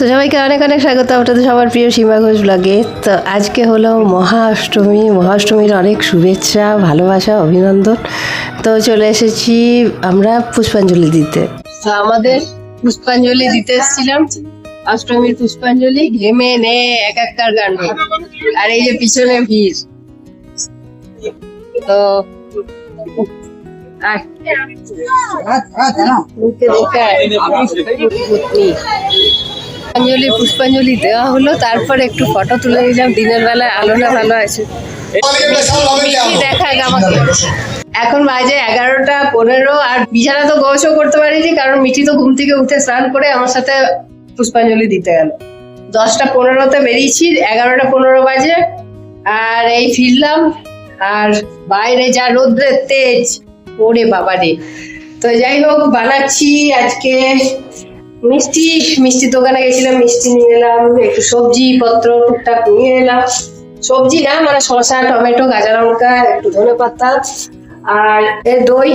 তো সবাইকে অনেক অনেক স্বাগত। আপনাদের সবার প্রিয় সীমা ঘোষ ব্লগে তো আজকে হলো মহা অষ্টমী মহা অনেক শুভেচ্ছা ভালোবাসা অভিনন্দন। তো চলে এসেছি আমরা পুষ্পাঞ্জলি দিতে। তো আমাদের পুষ্পাঞ্জলি দিতে এসেছিলাম। অষ্টমীর পুষ্পাঞ্জলি ঘেমে নে এক একটার গান। আর এই যে পিছনে ভিড়। তো আয়। দেখা পুষ্পাঞ্জলি পুষ্পাঞ্জলি দেওয়া হলো, তারপর একটু ফটো তুলে নিলাম, দিনের বেলায় আলোটা ভালো আছে। আমাকে? এখন বাজে এগারোটা পনেরো, আর বিছানা তো গোছও করতে পারিনি, কারণ মিঠি তো ঘুম থেকে উঠে স্নান করে আমার সাথে পুষ্পাঞ্জলি দিতে গেল। দশটা পনেরোতে বেরিয়েছি, এগারোটা পনেরো বাজে, আর এই ফিরলাম, আর বাইরে যা রোদ্রের তেজ, ওরে বাবা রে তো যাই হোক, বানাচ্ছি আজকে মিষ্টি মিষ্টি দোকানে গেছিলাম, মিষ্টি নিয়ে এলাম, একটু সবজি পত্র টুকটাক নিয়ে এলাম। সবজি না মানে শসা, টমেটো কাঁচা লঙ্কা, একটু ধনে পাতা আর দই।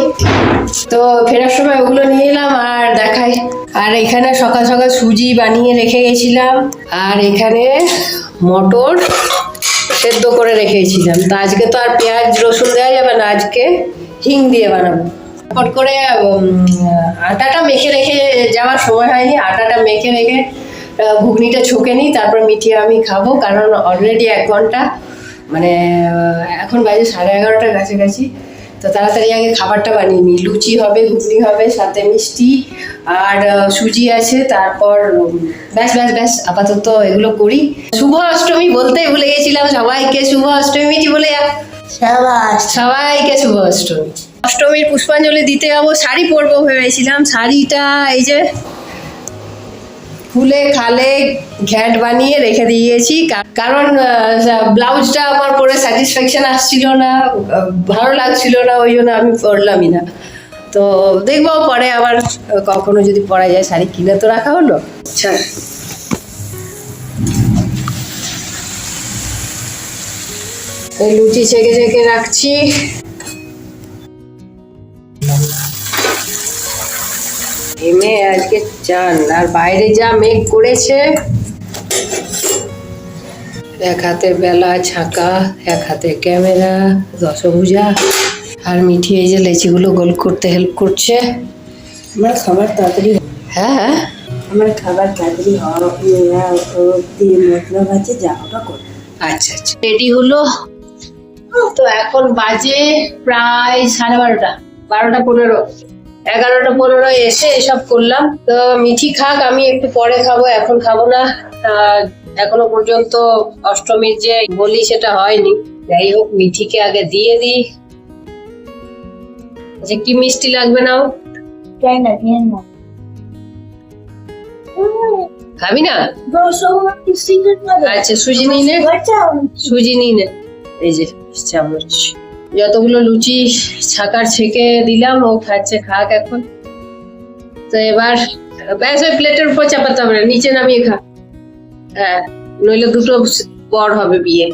তো ফেরার সময় ওগুলো নিয়ে এলাম আর দেখাই। আর এখানে সকাল সকাল সুজি বানিয়ে রেখে গেছিলাম। আর এখানে মটর সেদ্ধ করে রেখেছিলাম। তো আজকে তো আর পেঁয়াজ, রসুন দেওয়া যাবে না, আজকে হিং দিয়ে বানাবো। ফট করে আটাটা মেখে রেখে যাওয়ার সময় হয়নি আটাটা মেখে রেখে ঘুগনিটা ছুকে নিই তারপর মিঠিয়ে আমি খাব কারণ অলরেডি এক ঘণ্টা মানে এখন বাজে সাড়ে এগারোটার কাছাকাছি। তো তাড়াতাড়ি আগে খাবারটা বানিয়ে নিই। লুচি হবে ঘুগনি হবে সাথে মিষ্টি আর সুজি আছে তারপর ব্যাস ব্যাস ব্যাস আপাতত এগুলো করি। শুভ অষ্টমী বলতে ভুলে গেছিলাম সবাইকে শুভ অষ্টমী মিঠি বলে সবাইকে শুভ অষ্টমী। অষ্টমীর পুষ্পাঞ্জলি দিতে যাব শাড়ি পরবো ভেবেছিলাম। শাড়িটা এই যে ফুলে খালে ঘ্যাট বানিয়ে রেখে দিয়েছি। কারণ ব্লাউজটা আমার পরে স্যাটিসফ্যাকশন আসছিল না ভালো লাগছিল না ওই জন্য আমি পরলামই না। তো দেখব পরে আবার কখনো যদি পরা যায় শাড়ি কিনে তো রাখা হলো। আচ্ছা। এই লুচি ছেঁকে ছেঁকে রাখছি। এমে আজকে চান আর বাইরে যা মেঘ করেছে। এক হাতে বেলা ছাঁকা এক হাতে ক্যামেরা রসভুজা আর মিঠি এই যে লেচিগুলো গোল করতে হেল্প করছে। আমার খাবার তাড়াতাড়ি হ্যাঁ হ্যাঁ আমার খাবার তাড়াতাড়ি মতলব আছে যা ওটা আচ্ছা আচ্ছা। রেডি হলো। তো এখন বাজে প্রায় সাড়ে বারোটা বারোটা পনেরো। এগারোটা পনেরো এসে এসব করলাম। তো মিঠি খাক আমি একটু পরে খাব এখন খাব না। এখনও পর্যন্ত অষ্টমীর যে বলি সেটা হয়নি। যাই হোক মিঠিকে আগে দিয়ে দিই। যে কি মিষ্টি লাগবে নাও? তাই না কেন না খাবি না? আচ্ছা সুজি নিয়ে নে। বাচ্চাও সুজি নিই নে। এই যে চামচ যতগুলো লুচি ছাকার ছেঁকে দিলাম ও খাচ্ছে খাক এখন। তো এবার ব্যাস ওই প্লেটের উপর চাপাতে হবে না নিচে নামিয়ে খা। হ্যাঁ নইলে দুটো পর হবে বিয়ে।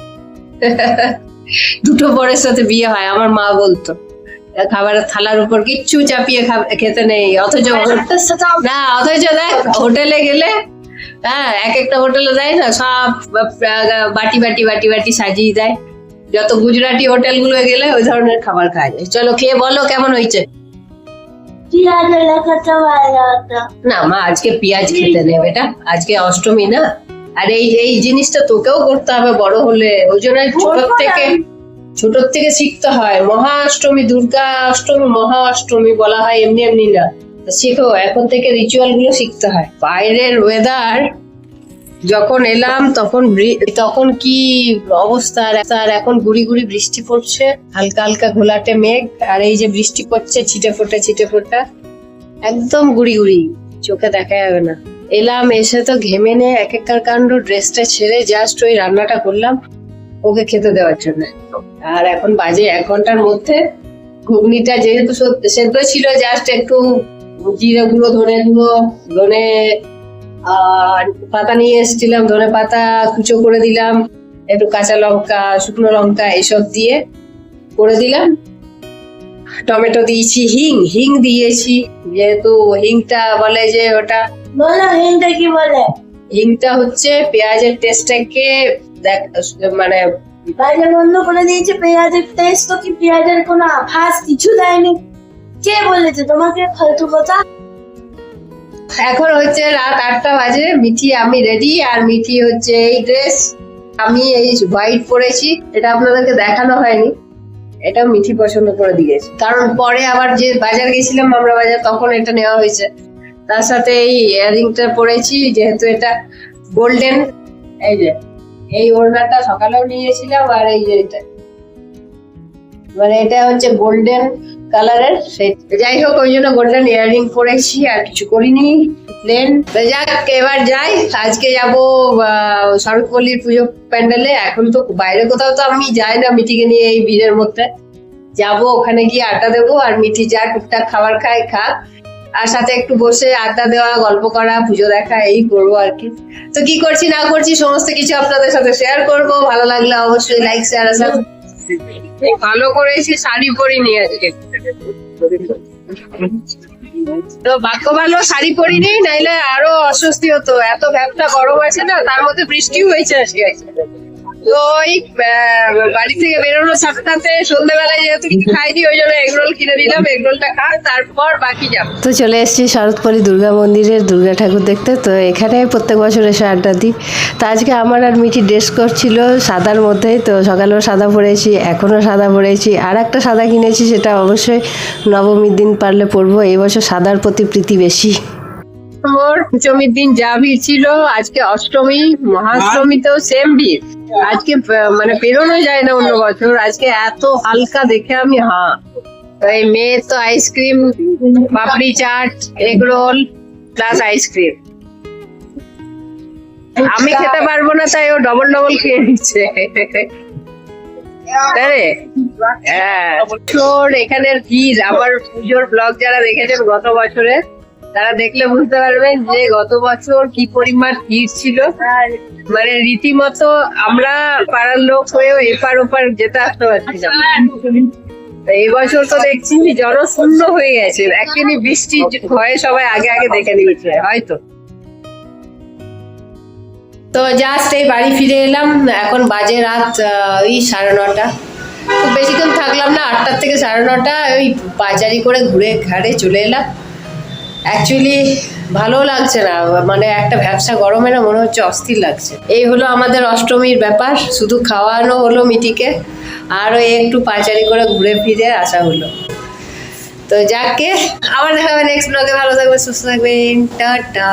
দুটো পরের সাথে বিয়ে হয় আমার মা বলতো। খাবারের থালার উপর কিচ্ছু চাপিয়ে খেতে নেই অথচ না অথচ দেখ হোটেলে গেলে হ্যাঁ এক একটা হোটেলে দেয় না সব বাটি বাটি বাটি বাটি সাজিয়ে দেয়। যত গুজরাটি হোটেলগুলো গেলে ওই ধরনের খাবার খাওয়া যায়। চলো খেয়ে বলো কেমন হয়েছে? না মা আজকে পেঁয়াজ খেতে নেই বেটা। আজকে অষ্টমী না? আর এই এই জিনিসটা তোকেও করতে হবে বড় হলে। ওই জন্য ছোট থেকে ছোট থেকে শিখতে হয়। মহা অষ্টমী দুর্গা অষ্টমী মহা অষ্টমী বলা হয় এমনি এমনি না। শেখো এখন থেকে রিচুয়ালগুলো শিখতে হয়। বাইরের ওয়েদার যখন এলাম, তখন তখন কি অবস্থা? আর এখন গুড়ি গুড়ি বৃষ্টি পড়ছে, হালকা হালকা ঘোলাটে মেঘ, আর এই যে বৃষ্টি পড়ছে, ছিটে ফোটা ছিটে ফোটা, একদম গুড়ি গুড়ি, চোখে দেখা যাবে না। এলাম, এসে তো ঘেমে নিয়ে এক একটার কাণ্ড ড্রেসটা ছেড়ে জাস্ট ওই রান্নাটা করলাম, ওকে খেতে দেওয়ার জন্য। আর এখন বাজে এক ঘণ্টার মধ্যে, ঘুগনিটা যেহেতু সদ- সেদ্ধ ছিল জাস্ট একটু জিরে গুঁড়ো, ধনে গুঁড়ো, ধনে আর পাতা নিয়ে এসেছিলাম ধনে পাতা কুচো করে দিলাম একটু কাঁচা লঙ্কা শুকনো লঙ্কা এসব দিয়ে করে দিলাম। টমেটো দিয়েছি হিং হিং দিয়েছি যেহেতু হিংটা বলে যে ওটা বলো হিন্দে কি বলে? হিংটা হচ্ছে পেঁয়াজের টেস্টটাকে দেখ মানে বাইরে বন্ধ করে দিয়েছে পেঁয়াজের টেস্ট তো কি পেঁয়াজের কোনো আভাস কিছু দেয়নি? কে বলেছে? তোমাকে ফালতু কথা এখন হচ্ছে রাত আটটা বাজে, মিঠি আমি রেডি আর মিঠি হচ্ছে এই ড্রেস আমি এই হোয়াইট পরেছি, এটা আপনাদেরকে দেখানো হয়নি এটা মিঠি পছন্দ করে দিয়েছে। কারণ পরে আবার যে বাজার গেছিলাম আমরা বাজার, তখন এটা নেওয়া হয়েছে। তার সাথে এই ইয়ারিংটা পরেছি, যেহেতু এটা গোল্ডেন এই যে, এই ওড়নাটা সকালেও নিয়েছিলাম আর এই যে এটা। মানে এটা হচ্ছে গোল্ডেন কালারের যাই হোক ওই জন্য গোল্ডেন ইয়াররিং পরেছি আর কিছু করিনি। প্লেন যাক এবার যাই। আজকে যাব শরৎপল্লীর পুজো প্যান্ডেলে। এখন তো বাইরে কোথাও তো আমি যাই না মিটিকে নিয়ে এই ভিড়ের মধ্যে। যাব ওখানে গিয়ে আড্ডা দেবো আর মিঠি যা টুকটাক খাবার খায় খাক। আর সাথে একটু বসে আড্ডা দেওয়া গল্প করা পুজো দেখা এই করব আর কি। তো কি করছি না করছি সমস্ত কিছু আপনাদের সাথে শেয়ার করব। ভালো লাগলে অবশ্যই লাইক শেয়ার আর সাব- ভালো করেছি শাড়ি পরিনি আজকে। তো ভাগ্য ভালো শাড়ি পরিনি, নাইলে আরও অস্বস্তি হতো। এত ভ্যাপটা গরম আছে না, তার মধ্যে বৃষ্টিও হয়েছে আজকে। তো ওই বাড়ি থেকে বেরোনো সাতটাতে সন্ধ্যেবেলায় যেহেতু কিছু খাইনি, ওই জন্য এগরোল কিনে নিলাম, এগরোলটা খা, তারপর বাকি যাব। তো চলে এসেছি শরৎপল্লী দুর্গা মন্দিরের দুর্গা ঠাকুর দেখতে। তো এখানে প্রত্যেক বছর এসে আড্ডা দিই। তো আজকে আমার আর মিঠি ড্রেস করছিল সাদার মধ্যেই, তো সকালেও সাদা পরেছি, এখনও সাদা পরেছি। আর একটা সাদা কিনেছি, সেটা অবশ্যই নবমীর দিন পারলে পরবো। এবছর সাদার প্রতি প্রীতি বেশি। মোর পঞ্চমীর দিন যা ভিড় ছিল, আজকে অষ্টমী মহাষ্টমীতেও সেম ভিড়। আজকে মানে বেরোনো যায় না অন্য বছর। আজকে এত হালকা দেখে আমি হা তো এই মেয়ের তো ice cream papri chaat egg roll plus ice cream আমি খেতে পারব না, তাই ও ডবল ডবল খেয়ে নিচ্ছে? হ্যাঁ। তোর এখানের ভিড়, আমার পুজোর ব্লগ যারা দেখেছেন গত বছরে তারা দেখলে বুঝতে পারবেন যে গত বছর কি পরিমাণ ভিড় ছিল। মানে রীতিমতো আমরা পাড়ার লোক হয়েও এপার ওপার যেতে আসতে পারছিলাম তো এই বছর তো দেখছি জনশূন্য হয়ে গেছে। একদিনই বৃষ্টি ভয়ে সবাই আগে আগে দেখে নিয়েছে হয়তো। তো জাস্ট এই বাড়ি ফিরে এলাম। এখন বাজে রাত আহ, ওই সাড়ে নটা। খুব বেশিক্ষণ থাকলাম না আটটার থেকে সাড়ে নটা ওই বাজারি করে ঘুরে ঘাড়ে চলে এলাম। অ্যাকচুয়ালি ভালো লাগছে না। মানে একটা ব্যবসা গরমে না মনে হচ্ছে অস্থির লাগছে। এই হলো আমাদের অষ্টমীর ব্যাপার। শুধু খাওয়ানো হলো মিটিকে। আরও একটু পাচারি করে ঘুরে ফিরে আসা হলো। তো যাকে আবার দেখা হবে নেক্সট ব্লগে ভালো থাকবে সুস্থ থাকবেন। টাটা।